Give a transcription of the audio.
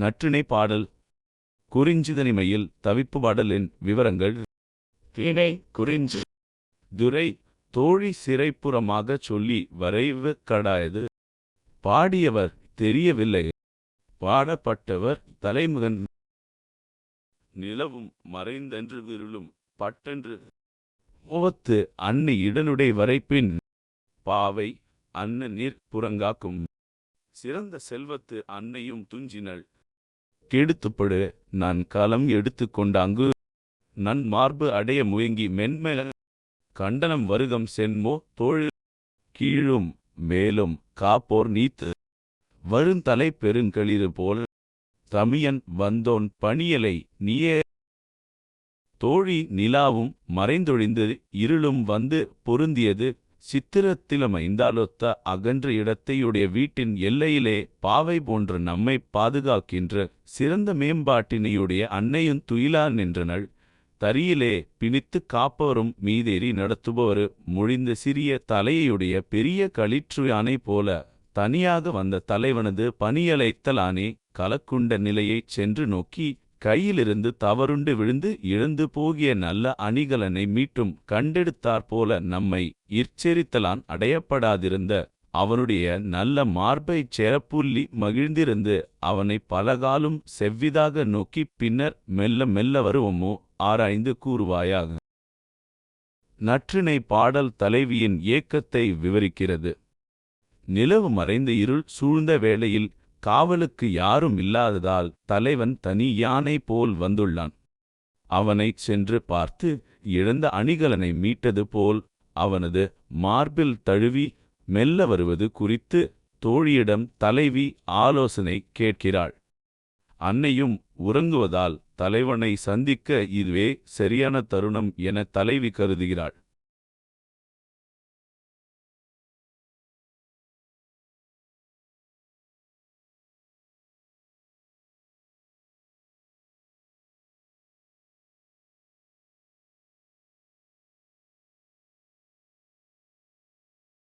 நற்றிணை பாடல். குறிஞ்சிதனிமையில் தவிப்பு பாடலின் விவரங்கள். திணை குறிஞ்சு. துரை தோழி சிறைப்புறமாகச் சொல்லி வரைவு கடாயது. பாடியவர் தெரியவில்லை. பாடப்பட்டவர் தலைமுகன். நிலவும் மறைந்தன்று விருளும் பட்டன்று. ஓவத்து அன்னை இடனுடை வரைப்பின். பாவை அன்ன நீர் புறங்காக்கும். சிறந்த செல்வத்து அன்னையும் துஞ்சினள். கெடுத்துப்படு. நான் களம் எடுத்துக்கொண்டாங்கு நன் மார்பு அடைய முயங்கி மென்மெல கண்டனம் வருகம் சென்மோ தோழு கீழும் மேலும் காப்போர் நீத்து வருந்தலை பெருங்களிறு போல் தமியன் வந்தோன் பணியலை நீயே. தோழி நிலாவும் மறைந்தொழிந்து இருளும் வந்து பொருந்தியது சித்திரத்திலமைந்தாலொத்த அகன்ற இடத்தையுடைய வீட்டின் எல்லையிலே பாவை போன்ற நம்மை பாதுகாக்கின்ற சிறந்த மேம்பாட்டினையுடைய அன்னையும் துயிலா நின்றனள். தரியிலே பிணித்து காப்பவரும் மீதேறி நடத்துபவரு முழிந்த சிறிய தலையுடைய பெரிய களிற்று யானை போல தனியாக வந்த தலைவனது பணியலைத்தலானே கலக்குண்ட நிலையைச் சென்று நோக்கி கையிலிருந்து தவறுண்டு விழுந்து இழந்து போகிய நல்ல அணிகலனை மீட்டும் கண்டெடுத்தாற்போல நம்மை இற்செரித்தலான் அடையப்படாதிருந்த அவனுடைய நல்ல மார்பைச் சேரப்புள்ளி மகிழ்ந்திருந்து அவனை பலகாலும் செவ்விதாக நோக்கி பின்னர் மெல்ல மெல்ல வருவோமோ? ஆராய்ந்து கூறுவாயாக. நற்றிணை பாடல் தலைவியின் ஏக்கத்தை விவரிக்கிறது. நிலவு மறைந்த இருள் சூழ்ந்த வேளையில் காவலுக்கு யாரும் இல்லாததால் தலைவன் தனி யானை போல் வந்துள்ளான். அவனைச் சென்று பார்த்து இழந்த அணிகலனை மீட்டது போல் அவனது மார்பில் தழுவி மெல்ல வருவது குறித்து தோழியிடம் தலைவி ஆலோசனை கேட்கிறாள். அன்னையும் உறங்குவதால் தலைவனை சந்திக்க இதுவே சரியான தருணம் என தலைவி கருதுகிறாள்.